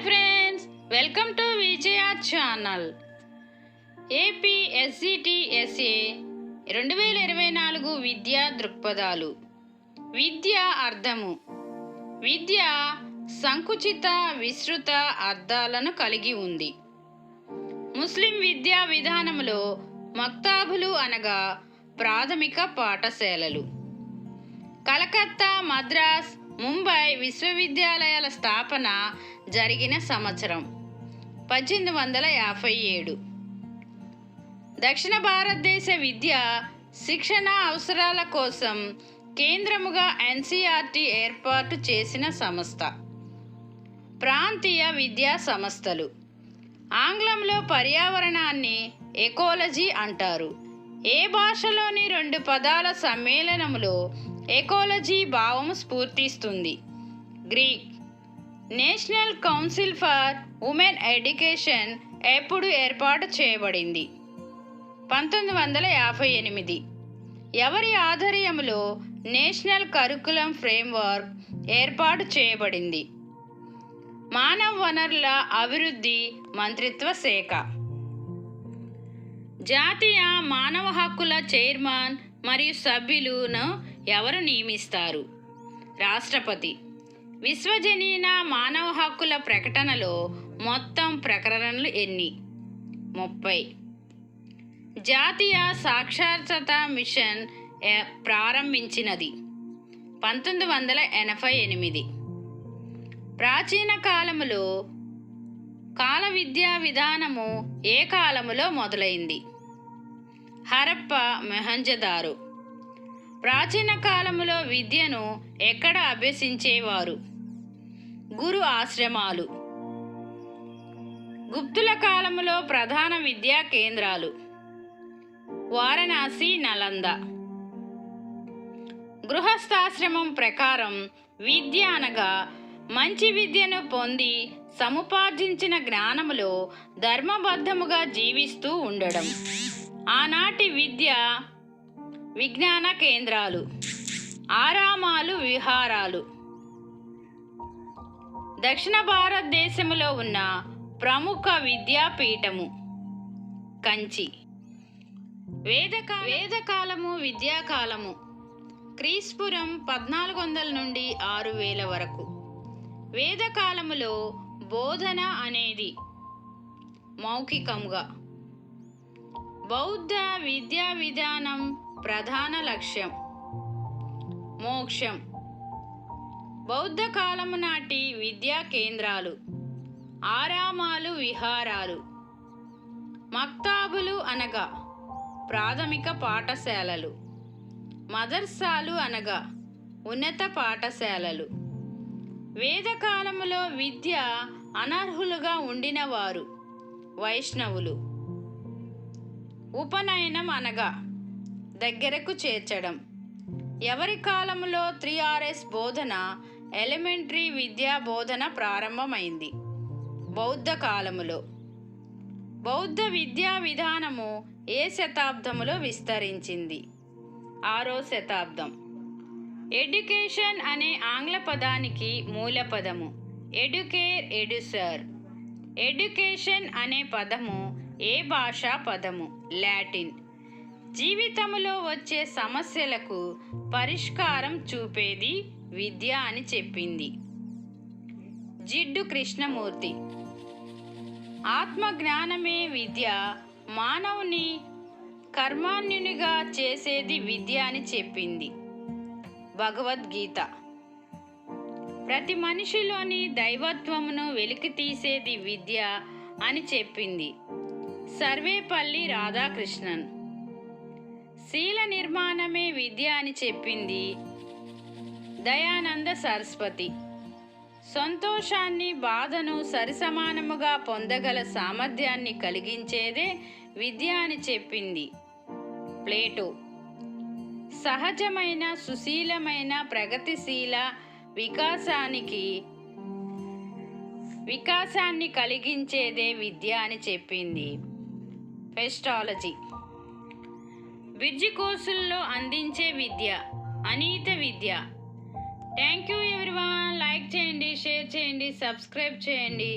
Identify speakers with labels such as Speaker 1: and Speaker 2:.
Speaker 1: Hi friends welcome to Vijaya channel AP రెండు వేల ఇరవై నాలుగు విద్యా దృక్పథాలు. విద్య అర్థము. విద్య సంకుచిత విస్తృత అర్థాలను కలిగి ఉంది. ముస్లిం విద్యా విధానంలో మక్తాబులు అనగా ప్రాథమిక పాఠశాలలు. కలకత్తా మద్రాస్ ముంబై విశ్వవిద్యాలయాల స్థాపన జరిగిన సంవత్సరం పద్దెనిమిది వందల యాభై ఏడు. దక్షిణ భారతదేశ విద్య శిక్షణ అవసరాల కోసం కేంద్రముగా ఎన్సిఆర్టి ఏర్పాటు చేసిన సంస్థ. ప్రాంతీయ విద్యా సంస్థలు. ఆంగ్లంలో పర్యావరణాన్ని ఎకోలజీ అంటారు. ఏ భాషలోని రెండు పదాల సమ్మేళనములో ఎకోలజీ భావం స్ఫూర్తిస్తుంది? Greek. National Council for Women Education ఎప్పుడు ఏర్పాటు చేయబడింది? పంతొమ్మిది వందల యాభై ఎనిమిది. ఎవరి ఆధ్వర్యంలో నేషనల్ కరికులం ఫ్రేమ్వర్క్ ఏర్పాటు చేయబడింది? మానవ వనరుల అభివృద్ధి మంత్రిత్వ శాఖ. జాతీయ మానవ హక్కుల చైర్మన్ మరియు సభ్యులను ఎవరు నియమిస్తారు? రాష్ట్రపతి. విశ్వజనీన మానవ హక్కుల ప్రకటనలో మొత్తం ప్రకరణలు ఎన్ని? ముప్పై. జాతీయ సాక్షరత మిషన్ ప్రారంభించినది. పంతొమ్మిది వందల ఎనభై ఎనిమిది. ప్రాచీన కాలములో కాల విద్యా విధానము ఏ కాలములో మొదలైంది? హరప్ప మెహంజదారు. ప్రాచీన కాలంలో విద్యను ఎక్కడ అభ్యసించేవారు? గురు ఆశ్రమాలు. గుప్తుల కాలంలో ప్రధాన విద్యా కేంద్రాలు. వారణాసి నలంద. గృహస్థాశ్రమం ప్రకారం విద్య అనగా మంచి విద్యను పొంది సముపార్జించిన జ్ఞానములో ధర్మబద్ధముగా జీవిస్తూ ఉండడం. ఆనాటి విద్య విజ్ఞాన కేంద్రాలు ఆరామాలు విహారాలు. దక్షిణ భారతదేశంలో ఉన్న ప్రముఖ విద్యాపీఠము కంచి. వేదక వేదకాలము విద్యాకాలము క్రీస్పురం పద్నాలుగు వందల నుండి ఆరు వేల వరకు. వేదకాలములో బోధన అనేది మౌఖికంగా బౌద్ధ విద్యా విధానం ప్రధాన లక్ష్యం. మోక్షం. బౌద్ధ కాలము నాటి విద్యా కేంద్రాలు. ఆరామాలు విహారాలు. మక్తాబులు అనగా ప్రాథమిక పాఠశాలలు. మదర్సాలు అనగా ఉన్నత పాఠశాలలు. వేదకాలములో విద్య అనర్హులుగా ఉండినవారు వైష్ణవులు. ఉపనయనం అనగా దగ్గరకు చేర్చడం. ఎవరి కాలంలో త్రీ ఆర్ఎస్ బోధన ఎలిమెంటరీ విద్యా బోధన ప్రారంభమైంది? బౌద్ధ కాలములో. బౌద్ధ విద్యా విధానము ఏ శతాబ్దములో విస్తరించింది? ఆరో శతాబ్దం. ఎడ్యుకేషన్ అనే ఆంగ్ల పదానికి మూల పదము ఎడ్యుకేర్ ఎడ్యుసర్. ఎడ్యుకేషన్ అనే పదము ఏ భాషా పదము? లాటిన్. జీవితంలో వచ్చే సమస్యలకు పరిష్కారం చూపేది విద్య అని చెప్పింది. జిడ్డు కృష్ణమూర్తి. ఆత్మజ్ఞానమే విద్య మానవుని కర్మాన్యునిగా చేసేది విద్య అని చెప్పింది. భగవద్గీత. ప్రతి మనిషిలోని దైవత్వమును వెలికి తీసేది విద్య అని చెప్పింది. సర్వేపల్లి రాధాకృష్ణన్. శీల నిర్మాణమే విద్య అని చెప్పింది దయానంద సరస్వతి. సంతోషాన్ని బాధను సరిసమానముగా పొందగల సామర్థ్యాన్ని కలిగించేదే విద్య అని చెప్పింది ప్లేటో. సహజమైన సుశీలమైన ప్రగతిశీల వికాసానికి వికాసాన్ని కలిగించేదే విద్య అని చెప్పింది. ఫెస్టాలజీ. విద్య కోర్సుల్లో అందించే విద్య అనీత విద్య. థ్యాంక్ యూ ఎవ్రీవన్ లైక్ చేయండి షేర్ చేయండి సబ్స్క్రైబ్ చేయండి.